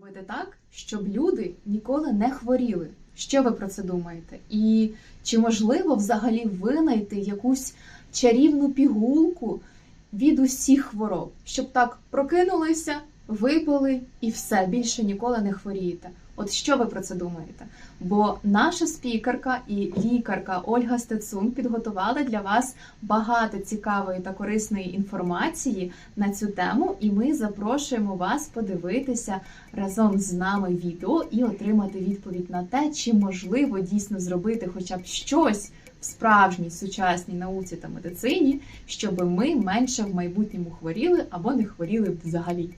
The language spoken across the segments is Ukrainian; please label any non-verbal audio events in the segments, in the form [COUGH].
Робити так, щоб люди ніколи не хворіли. Що ви про це думаєте? І чи можливо взагалі винайти якусь чарівну пігулку від усіх хвороб, щоб так прокинулися, випили і все більше ніколи не хворієте? От що ви про це думаєте? Бо наша спікерка і лікарка Ольга Стецун підготували для вас багато цікавої та корисної інформації на цю тему, і ми запрошуємо вас подивитися разом з нами відео і отримати відповідь на те, чи можливо дійсно зробити хоча б щось в справжній сучасній науці та медицині, щоб ми менше в майбутньому хворіли або не хворіли взагалі.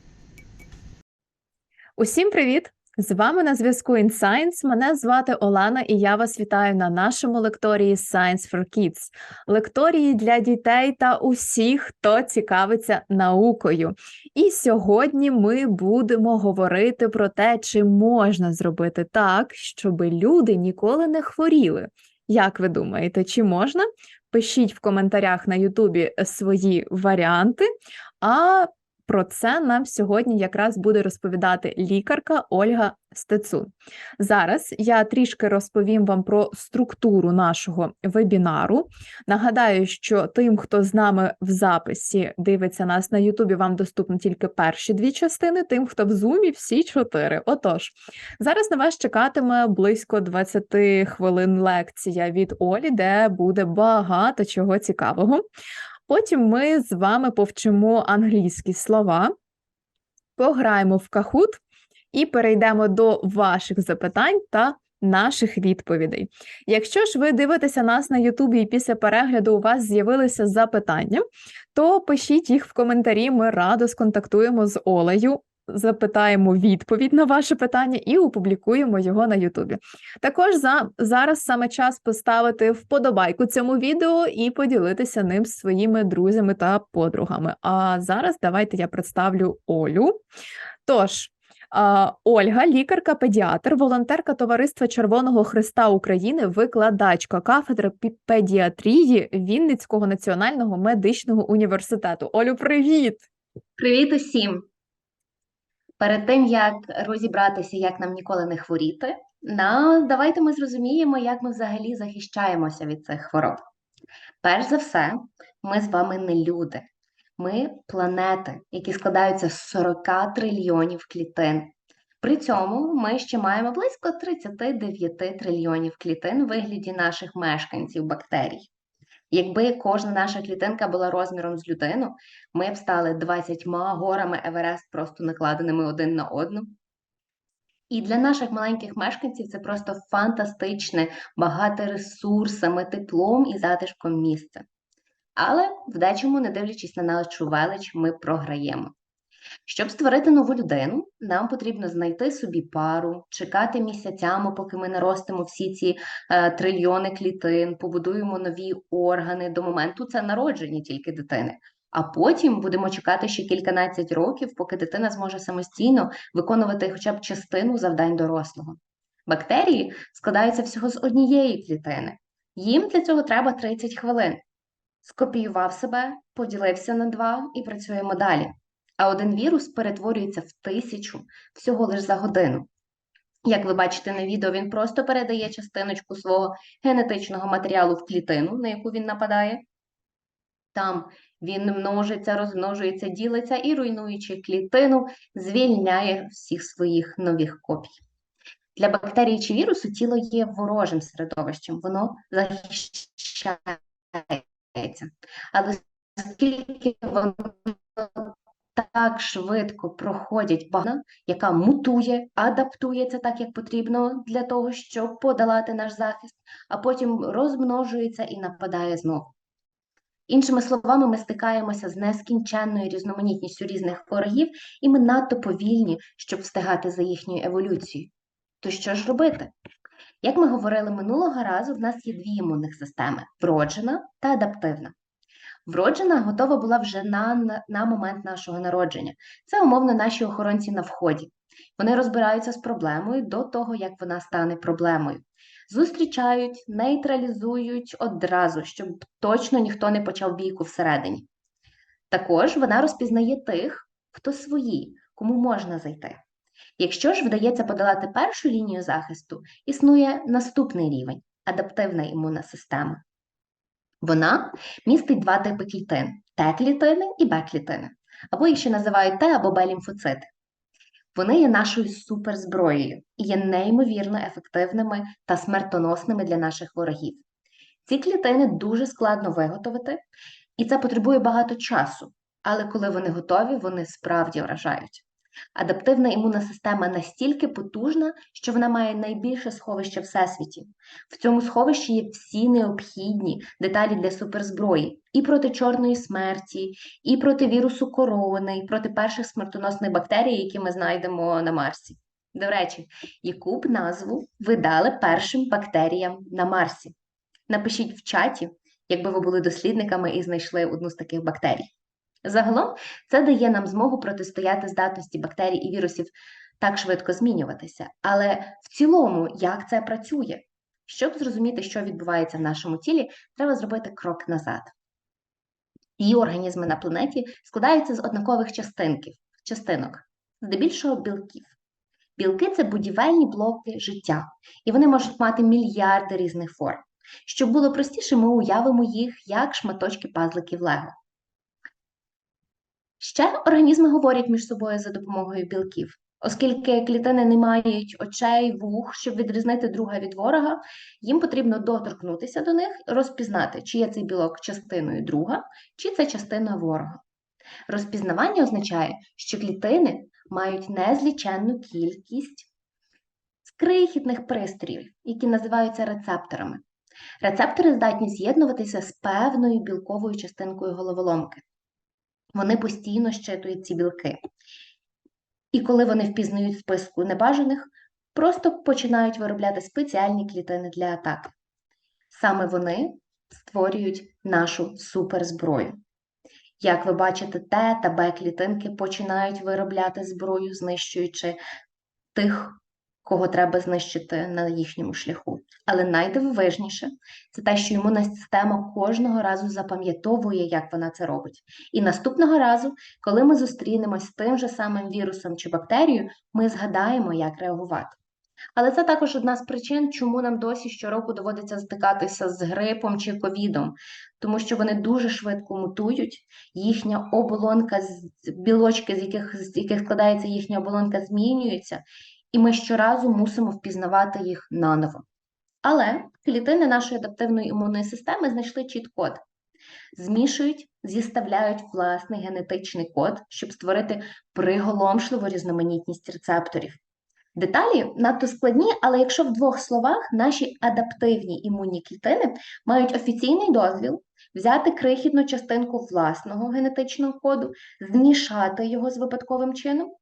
Усім привіт! З вами на зв'язку InScience. Мене звати Олена, і я вас вітаю на нашому лекторії Science for Kids. лекторії для дітей та усіх, хто цікавиться наукою. І сьогодні ми будемо говорити про те, чи можна зробити так, щоб люди ніколи не хворіли. Як ви думаєте, чи можна? Пишіть в коментарях на Ютубі свої варіанти. А про це нам сьогодні якраз буде розповідати лікарка Ольга Стецун. Зараз я трішки розповім вам про структуру нашого вебінару. Нагадаю, що тим, хто з нами в записі дивиться нас на Ютубі, вам доступні тільки перші дві частини, тим, хто в зумі, всі чотири. Отож, зараз на вас чекатиме близько 20 хвилин лекція від Олі, де буде багато чого цікавого. Потім ми з вами повчимо англійські слова, пограємо в кахут і перейдемо до ваших запитань та наших відповідей. Якщо ж ви дивитеся нас на Ютубі і після перегляду у вас з'явилися запитання, то пишіть їх в коментарі. Ми радо сконтактуємо з Олею. Запитаємо відповідь на ваше питання і опублікуємо його на Ютубі. Також за зараз саме час поставити вподобайку цьому відео і поділитися ним з своїми друзями та подругами. А зараз давайте я представлю Олю. Тож, Ольга, лікарка-педіатр, волонтерка Товариства Червоного Христа України, викладачка кафедри педіатрії Вінницького національного медичного університету. Олю, привіт! Привіт усім! Перед тим, як розібратися, як нам ніколи не хворіти, на, давайте ми зрозуміємо, як ми взагалі захищаємося від цих хвороб. Перш за все, ми з вами не люди. Ми планети, які складаються з 40 трильйонів клітин. При цьому ми ще маємо близько 39 трильйонів клітин у вигляді наших мешканців бактерій. Якби кожна наша клітинка була розміром з людину, ми б стали 20 горами Еверест, просто накладеними один на одну. І для наших маленьких мешканців це просто фантастичне, багате ресурсами, теплом і затишком місце. Але в дечому, не дивлячись на нашу велич, ми програємо. Щоб створити нову людину, нам потрібно знайти собі пару, чекати місяцями, поки ми наростимо всі ці е, трильйони клітин, побудуємо нові органи до моменту це народження тільки дитини. А потім будемо чекати ще кільканадцять років, поки дитина зможе самостійно виконувати хоча б частину завдань дорослого. Бактерії складаються всього з однієї клітини. Їм для цього треба 30 хвилин. Скопіював себе, поділився на два і працюємо далі. А один вірус перетворюється в тисячу всього лише за годину. Як ви бачите на відео, він просто передає частиночку свого генетичного матеріалу в клітину, на яку він нападає. Там він множиться, розмножується, ділиться і, руйнуючи клітину, звільняє всіх своїх нових копій. Для бактерії чи вірусу тіло є ворожим середовищем, воно захищається. Але оскільки воно так швидко проходять багна, яка мутує, адаптується так, як потрібно для того, щоб подолати наш захист, а потім розмножується і нападає знову. Іншими словами, ми стикаємося з нескінченною різноманітністю різних ворогів, і ми надто повільні, щоб встигати за їхньою еволюцією. То що ж робити? Як ми говорили минулого разу, в нас є дві імунних системи вроджена та адаптивна. Вроджена готова була вже на, на, момент нашого народження. Це умовно наші охоронці на вході. Вони розбираються з проблемою до того, як вона стане проблемою. Зустрічають, нейтралізують одразу, щоб точно ніхто не почав бійку всередині. Також вона розпізнає тих, хто свої, кому можна зайти. Якщо ж вдається подолати першу лінію захисту, існує наступний рівень адаптивна імунна система. Вона містить два типи клітин Т-клітини і Б-клітини, або їх ще називають Т або Б-лімфоцити. Вони є нашою суперзброєю і є неймовірно ефективними та смертоносними для наших ворогів. Ці клітини дуже складно виготовити, і це потребує багато часу, але коли вони готові, вони справді вражають. Адаптивна імунна система настільки потужна, що вона має найбільше сховище всесвіті. В цьому сховищі є всі необхідні деталі для суперзброї і проти чорної смерті, і проти вірусу корони, і проти перших смертоносних бактерій, які ми знайдемо на Марсі. До речі, яку б назву ви дали першим бактеріям на Марсі? Напишіть в чаті, якби ви були дослідниками і знайшли одну з таких бактерій. Загалом це дає нам змогу протистояти здатності бактерій і вірусів так швидко змінюватися. Але в цілому, як це працює? Щоб зрозуміти, що відбувається в нашому тілі, треба зробити крок назад. Всі організми на планеті складаються з однакових частинків, частинок, здебільшого білків. Білки це будівельні блоки життя, і вони можуть мати мільярди різних форм. Щоб було простіше, ми уявимо їх як шматочки пазликів Лего. Ще організми говорять між собою за допомогою білків. Оскільки клітини не мають очей, вух, щоб відрізнити друга від ворога, їм потрібно доторкнутися до них, розпізнати, чи є цей білок частиною друга, чи це частина ворога. Розпізнавання означає, що клітини мають незліченну кількість крихітних пристроїв, які називаються рецепторами. Рецептори здатні з'єднуватися з певною білковою частинкою головоломки. Вони постійно щитують ці білки. І коли вони впізнають списку небажаних, просто починають виробляти спеціальні клітини для атаки. Саме вони створюють нашу суперзброю. Як ви бачите, Т та Б клітинки починають виробляти зброю, знищуючи тих, кого треба знищити на їхньому шляху. Але найдивовижніше це те, що імунна система кожного разу запам'ятовує, як вона це робить. І наступного разу, коли ми зустрінемось з тим же самим вірусом чи бактерією, ми згадаємо, як реагувати. Але це також одна з причин, чому нам досі щороку доводиться стикатися з грипом чи ковідом, тому що вони дуже швидко мутують, їхня оболонка, білочки, з яких, з яких складається їхня оболонка, змінюється, і ми щоразу мусимо впізнавати їх наново. Але клітини нашої адаптивної імунної системи знайшли чіт-код, змішують, зіставляють власний генетичний код, щоб створити приголомшливу різноманітність рецепторів. Деталі надто складні, але якщо в двох словах наші адаптивні імунні клітини мають офіційний дозвіл взяти крихітну частинку власного генетичного коду, змішати його з випадковим чином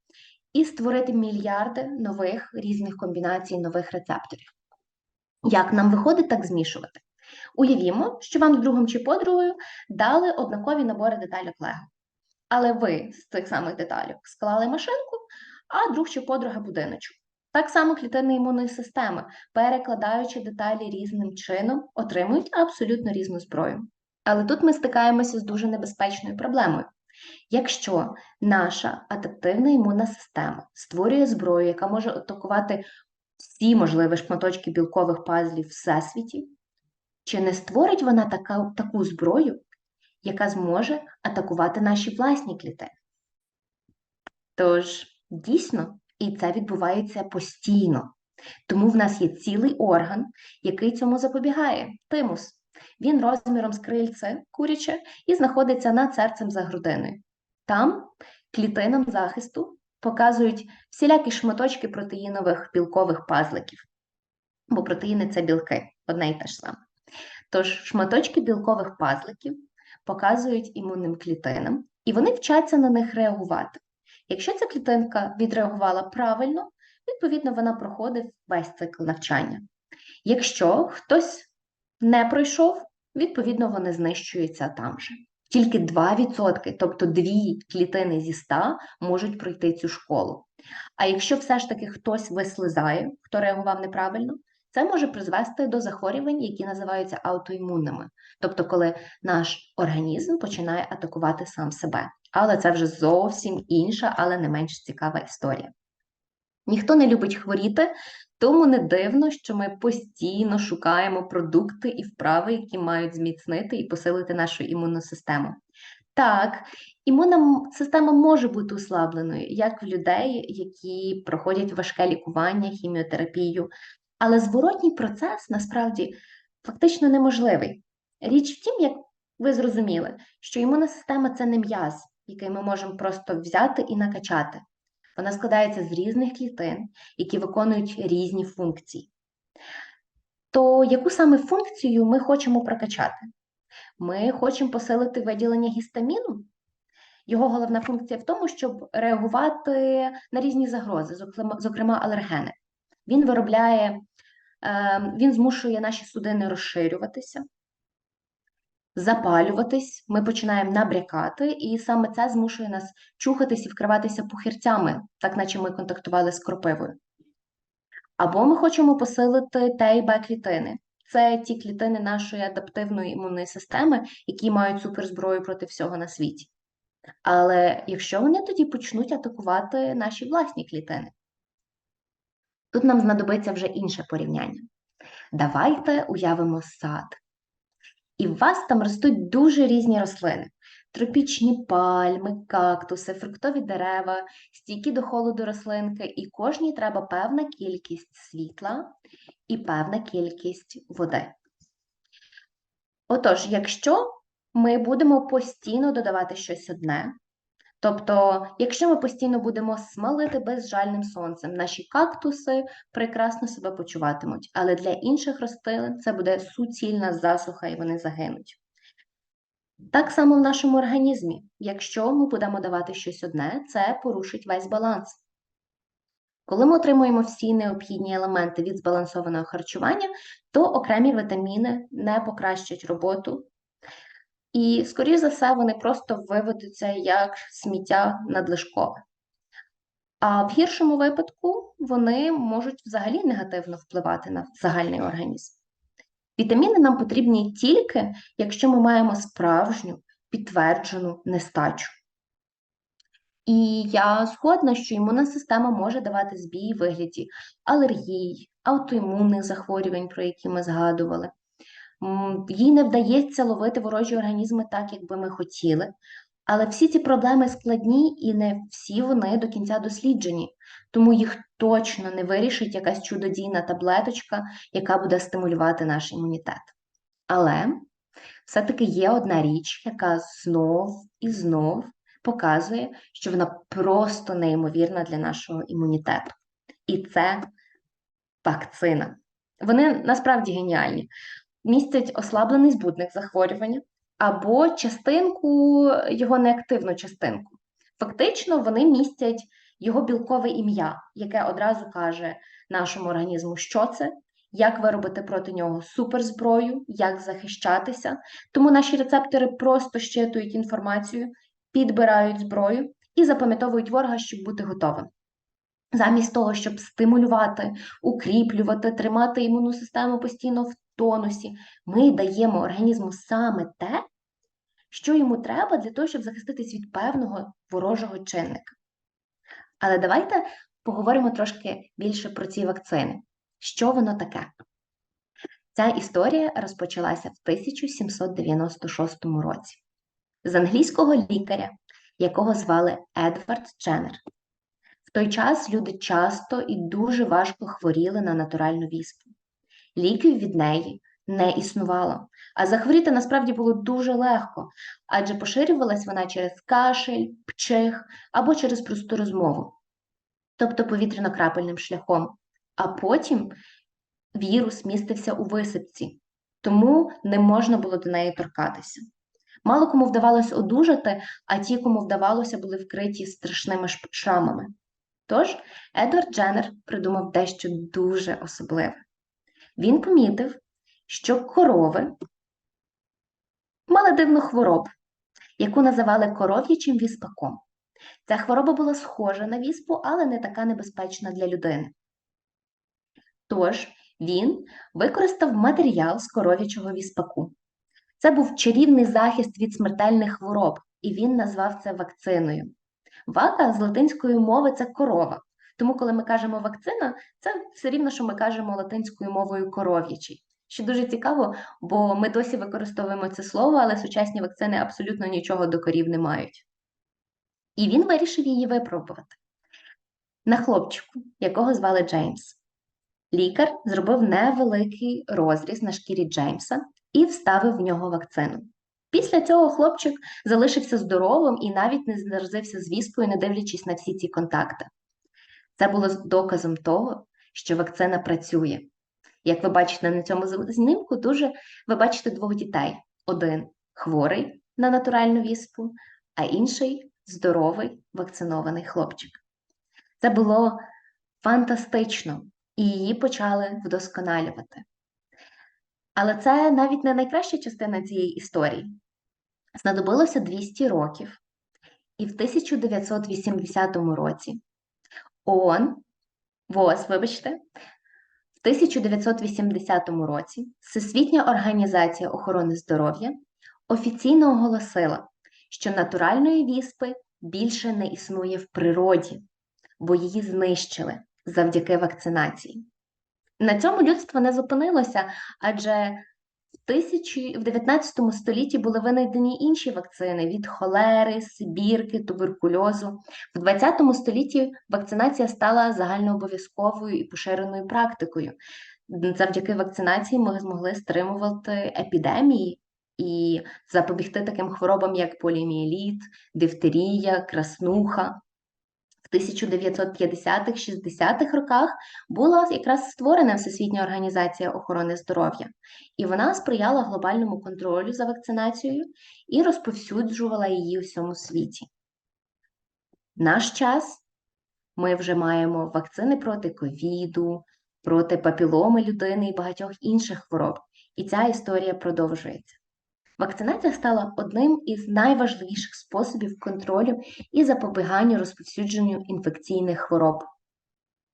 і створити мільярди нових різних комбінацій нових рецепторів. Як нам виходить так змішувати? Уявімо, що вам з другом чи подругою дали однакові набори деталей Лего. Але ви з цих самих деталей склали машинку, а друг чи подруга будиночок. Так само клітини імунної системи, перекладаючи деталі різним чином, отримують абсолютно різну зброю. Але тут ми стикаємося з дуже небезпечною проблемою. Якщо наша адаптивна імунна система створює зброю, яка може атакувати всі можливі шматочки білкових пазлів всесвіті, чи не створить вона така, таку зброю, яка зможе атакувати наші власні клітини? Тож, дійсно, і це відбувається постійно. Тому в нас є цілий орган, який цьому запобігає тимус. Він розміром з крильце куряче і знаходиться над серцем за грудиною. Там клітинам захисту показують всілякі шматочки протеїнових білкових пазликів. Бо протеїни це білки, одне й те ж саме. Тож шматочки білкових пазликів показують імунним клітинам, і вони вчаться на них реагувати. Якщо ця клітинка відреагувала правильно, відповідно вона проходить весь цикл навчання. Якщо хтось не пройшов, відповідно вони знищуються там же. Тільки 2%, тобто дві клітини зі 100 можуть пройти цю школу. А якщо все ж таки хтось вислизає, хто реагував неправильно, це може призвести до захворювань, які називаються аутоімунними, тобто коли наш організм починає атакувати сам себе. Але це вже зовсім інша, але не менш цікава історія. Ніхто не любить хворіти, тому не дивно, що ми постійно шукаємо продукти і вправи, які мають зміцнити і посилити нашу імунну систему. Так, імунна система може бути ослабленою, як в людей, які проходять важке лікування, хіміотерапію, але зворотній процес насправді фактично неможливий. Річ в тім, як ви зрозуміли, що імунна система це не м'яз, який ми можемо просто взяти і накачати. Вона складається з різних клітин, які виконують різні функції. То яку саме функцію ми хочемо прокачати? Ми хочемо посилити виділення гістаміну. Його головна функція в тому, щоб реагувати на різні загрози, зокрема, алергени. Він виробляє, е, він змушує наші судини розширюватися, запалюватись, ми починаємо набрякати, і саме це змушує нас чухатись і вкриватися пухирцями, так наче ми контактували з кропивою. Або ми хочемо посилити Т і Б клітини. Це ті клітини нашої адаптивної імунної системи, які мають суперзброю проти всього на світі. Але якщо вони тоді почнуть атакувати наші власні клітини, тут нам знадобиться вже інше порівняння. Давайте уявимо сад. І в вас там ростуть дуже різні рослини: тропічні пальми, кактуси, фруктові дерева, стійкі до холоду рослинки, і кожній треба певна кількість світла і певна кількість води. Отож, якщо ми будемо постійно додавати щось одне, тобто, якщо ми постійно будемо смалити безжальним сонцем, наші кактуси прекрасно себе почуватимуть, але для інших рослин це буде суцільна засуха і вони загинуть. Так само в нашому організмі. Якщо ми будемо давати щось одне, це порушить весь баланс. Коли ми отримуємо всі необхідні елементи від збалансованого харчування, то окремі вітаміни не покращать роботу. І, скоріш за все, вони просто виведуться як сміття надлишкове. А в гіршому випадку вони можуть взагалі негативно впливати на загальний організм. Вітаміни нам потрібні тільки, якщо ми маємо справжню підтверджену нестачу. І я згодна, що імунна система може давати збій у вигляді алергій, аутоімунних захворювань, про які ми згадували. Їй не вдається ловити ворожі організми так, як би ми хотіли. Але всі ці проблеми складні і не всі вони до кінця досліджені, тому їх точно не вирішить якась чудодійна таблеточка, яка буде стимулювати наш імунітет. Але все-таки є одна річ, яка знов і знов показує, що вона просто неймовірна для нашого імунітету. І це вакцина. Вони насправді геніальні. Містять ослаблений збудник захворювання або частинку, його неактивну частинку. Фактично, вони містять його білкове ім'я, яке одразу каже нашому організму, що це, як виробити проти нього суперзброю, як захищатися. Тому наші рецептори просто щитують інформацію, підбирають зброю і запам'ятовують ворога, щоб бути готовим. Замість того, щоб стимулювати, укріплювати, тримати імунну систему постійно в тонусі, ми даємо організму саме те, що йому треба для того, щоб захиститись від певного ворожого чинника. Але давайте поговоримо трошки більше про ці вакцини. Що воно таке? Ця історія розпочалася в 1796 році з англійського лікаря, якого звали Едвард Дженнер. В той час люди часто і дуже важко хворіли на натуральну віспу. Ліків від неї не існувало, а захворіти насправді було дуже легко, адже поширювалась вона через кашель, пчих або через просту розмову, тобто повітряно-крапельним шляхом. А потім вірус містився у висипці, тому не можна було до неї торкатися. Мало кому вдавалося одужати, а ті, кому вдавалося, були вкриті страшними шрамами. Тож Едвард Дженнер придумав дещо дуже особливе. Він помітив, що корови мали дивну хворобу, яку називали коров'ячим віспаком. Ця хвороба була схожа на віспу, але не така небезпечна для людини. Тож він використав матеріал з коров'ячого віспаку. Це був чарівний захист від смертельних хвороб, і він назвав це вакциною. Вака з латинської мови це корова, Тому, коли ми кажемо вакцина, це все рівно, що ми кажемо латинською мовою коров'ячий. Що дуже цікаво, бо ми досі використовуємо це слово, але сучасні вакцини абсолютно нічого до корів не мають. І він вирішив її випробувати на хлопчику, якого звали Джеймс. Лікар зробив невеликий розріз на шкірі Джеймса і вставив в нього вакцину. Після цього хлопчик залишився здоровим і навіть не заразився з віспою, не дивлячись на всі ці контакти. Це було доказом того, що вакцина працює. Як ви бачите на цьому знімку, дуже ви бачите двох дітей: один хворий на натуральну віспу, а інший здоровий вакцинований хлопчик. Це було фантастично, і її почали вдосконалювати. Але це навіть не найкраща частина цієї історії. Знадобилося 200 років, і в 1980 році ООН, ВОЗ, вибачте, в 1980 році Всесвітня організація охорони здоров'я офіційно оголосила, що натуральної віспи більше не існує в природі, бо її знищили завдяки вакцинації. На цьому людство не зупинилося, адже тисячі, в 19 столітті були винайдені інші вакцини від холери, сибірки, туберкульозу. В 20 столітті вакцинація стала загальнообов'язковою і поширеною практикою. Завдяки вакцинації ми змогли стримувати епідемії і запобігти таким хворобам, як поліомієліт, дифтерія, краснуха. В 1950-60-х роках була якраз створена Всесвітня організація охорони здоров'я, і вона сприяла глобальному контролю за вакцинацією і розповсюджувала її у всьому світі. Наш час ми вже маємо вакцини проти ковіду, проти папіломи людини і багатьох інших хвороб, і ця історія продовжується. Вакцинація стала одним із найважливіших способів контролю і запобіганню розповсюдженню інфекційних хвороб.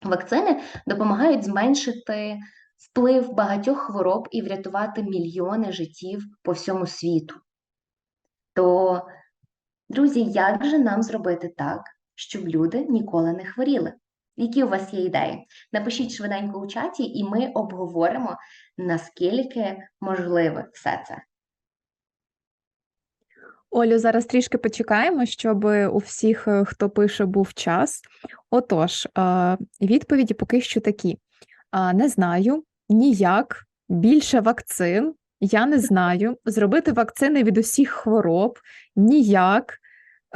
Вакцини допомагають зменшити вплив багатьох хвороб і врятувати мільйони життів по всьому світу. То, друзі, як же нам зробити так, щоб люди ніколи не хворіли? Які у вас є ідеї? Напишіть швиденько у чаті, і ми обговоримо, наскільки можливе все це. Олю, зараз трішки почекаємо, щоб у всіх, е, хто пише, був час. Отож, е, відповіді поки що такі: не знаю, ніяк, більше вакцин, я не знаю. Зробити вакцини від усіх хвороб, ніяк.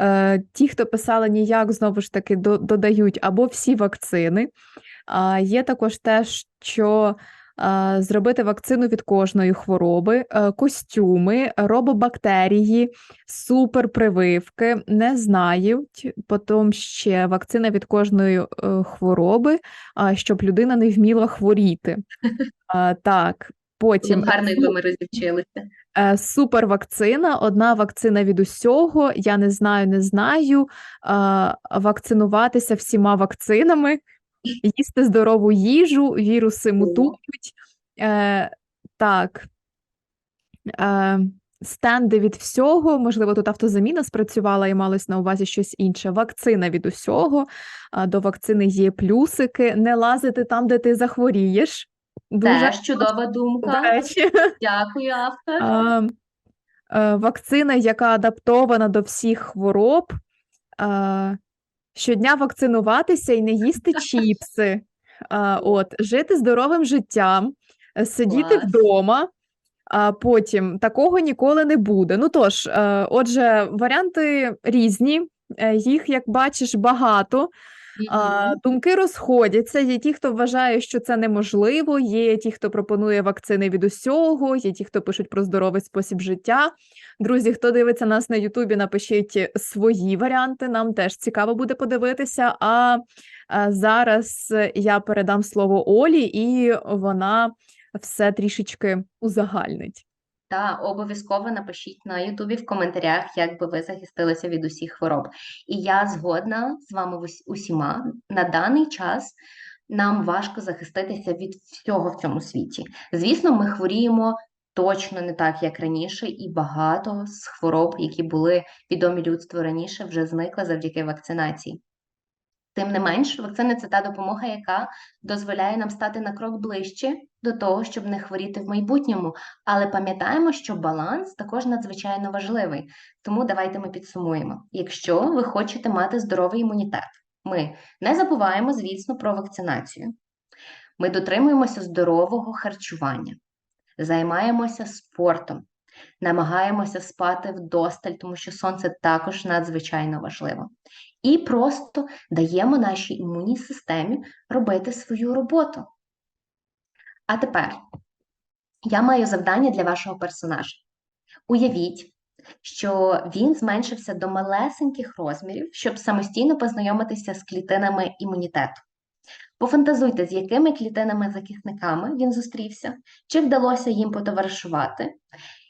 Е, Ті, хто писали ніяк, знову ж таки додають або всі вакцини. Є також те, що зробити вакцину від кожної хвороби, е, костюми, робобактерії, суперпрививки, не знають. Потім ще вакцина від кожної е, хвороби, щоб людина не вміла хворіти. [LAUGHS] Так, потім гарно, якби ми розівчилися. Е, Супервакцина, одна вакцина від усього. Я не знаю, не знаю. Вакцинуватися всіма вакцинами, їсти здорову їжу, віруси мутують. Е, Так. Е, Стенди від всього, можливо, тут автозаміна спрацювала і малось на увазі щось інше. Вакцина від усього. А, До вакцини є плюсики. Не лазити там, де ти захворієш. Дуже Теж чудова думка. речі. Дякую, автор. А, е, Вакцина, яка адаптована до всіх хвороб. А, Щодня вакцинуватися і не їсти [LAUGHS] чіпси. А, От, жити здоровим життям, сидіти Клас. вдома. А потім такого ніколи не буде. Ну тож, е, отже, варіанти різні, е, їх, як бачиш, багато. А, думки розходяться. Є ті, хто вважає, що це неможливо, є ті, хто пропонує вакцини від усього, є ті, хто пишуть про здоровий спосіб життя. Друзі, хто дивиться нас на Ютубі, напишіть свої варіанти. Нам теж цікаво буде подивитися. А, а зараз я передам слово Олі, і вона все трішечки узагальнить. Та обов'язково напишіть на Ютубі в коментарях, як би ви захистилися від усіх хвороб. І я згодна з вами усіма. На даний час нам важко захиститися від всього в цьому світі. Звісно, ми хворіємо точно не так, як раніше, і багато з хвороб, які були відомі людству раніше, вже зникли завдяки вакцинації. Тим не менш, вакцини це та допомога, яка дозволяє нам стати на крок ближче до того, щоб не хворіти в майбутньому. Але пам'ятаємо, що баланс також надзвичайно важливий. Тому давайте ми підсумуємо. Якщо ви хочете мати здоровий імунітет, ми не забуваємо, звісно, про вакцинацію. Ми дотримуємося здорового харчування, займаємося спортом, намагаємося спати вдосталь, тому що сонце також надзвичайно важливо. І просто даємо нашій імунній системі робити свою роботу. А тепер я маю завдання для вашого персонажа. Уявіть, що він зменшився до малесеньких розмірів, щоб самостійно познайомитися з клітинами імунітету. Пофантазуйте, з якими клітинами-захисниками він зустрівся, чи вдалося їм потоваришувати,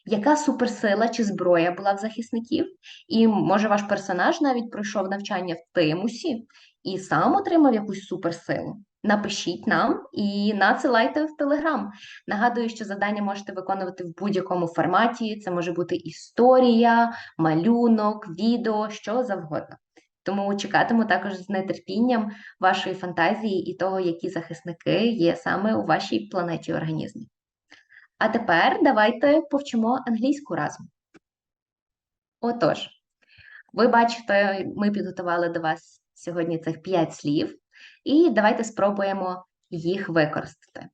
яка суперсила чи зброя була в захисників, і може ваш персонаж навіть пройшов навчання в Тимусі і сам отримав якусь суперсилу. Напишіть нам і надсилайте в Телеграм. Нагадую, що завдання можете виконувати в будь-якому форматі. Це може бути історія, малюнок, відео, що завгодно. Тому чекатиму також з нетерпінням вашої фантазії і того, які захисники є саме у вашій планеті організмі. А тепер давайте повчимо англійську разом. Отож, ви бачите, ми підготували до вас сьогодні цих 5 слів, і давайте спробуємо їх використати.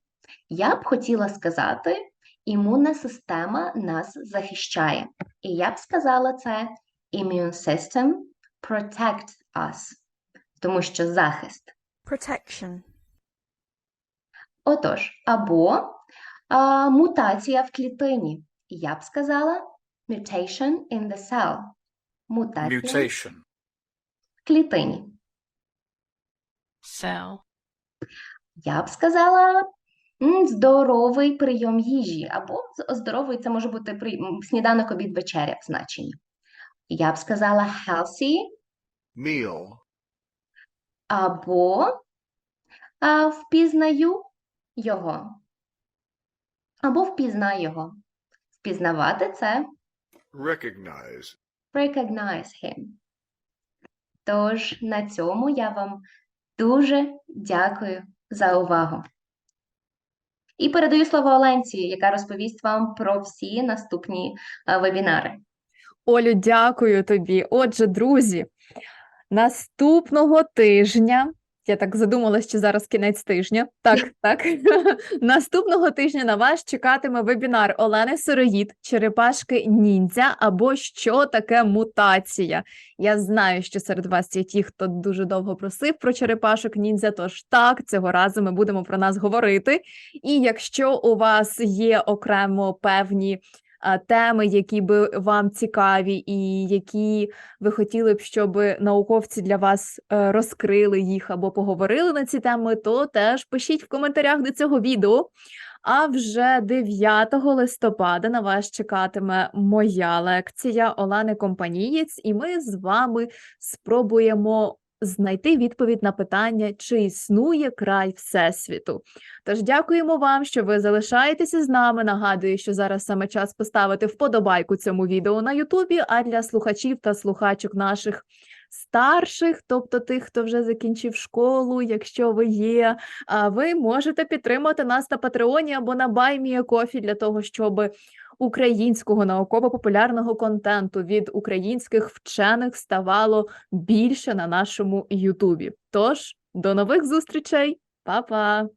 Я б хотіла сказати, імунна система нас захищає. І я б сказала це immune system protects us, тому що захист. Protection. Отож, або а, мутація в клітині. Я б сказала mutation in the cell. Мутація Mutation. в клітині. Cell. Я б сказала м, здоровий прийом їжі, або з- здоровий це може бути при... м, сніданок, обід, вечеря в значенні. Я б сказала healthy, Meal. або а, впізнаю його. Або впізнай його. Впізнавати це Recognize. recognize him. Тож на цьому я вам дуже дякую за увагу. І передаю слово Оленці, яка розповість вам про всі наступні е, вебінари. Олю, дякую тобі. Отже, друзі, наступного тижня. Я так задумалась, що зараз кінець тижня. Так, [LAUGHS] так. [LAUGHS] Наступного тижня на вас чекатиме вебінар Олени Сироїд, черепашки ніндзя або що таке мутація. Я знаю, що серед вас є ті, хто дуже довго просив про черепашок ніндзя. Тож так, цього разу ми будемо про нас говорити. І якщо у вас є окремо певні теми, які би вам цікаві, і які ви хотіли б, щоб науковці для вас е, розкрили їх або поговорили на ці теми, то теж пишіть в коментарях до цього відео. А вже 9 листопада на вас чекатиме моя лекція Олени Компанієць, і ми з вами спробуємо знайти відповідь на питання, чи існує край Всесвіту. Тож дякуємо вам, що ви залишаєтеся з нами. Нагадую, що зараз саме час поставити вподобайку цьому відео на Ютубі. А для слухачів та слухачок наших старших, тобто тих, хто вже закінчив школу, якщо ви є, а ви можете підтримати нас на Патреоні або на Баймія Кофі для того, щоб українського науково-популярного контенту від українських вчених ставало більше на нашому Ютубі. Тож до нових зустрічей, Па-па!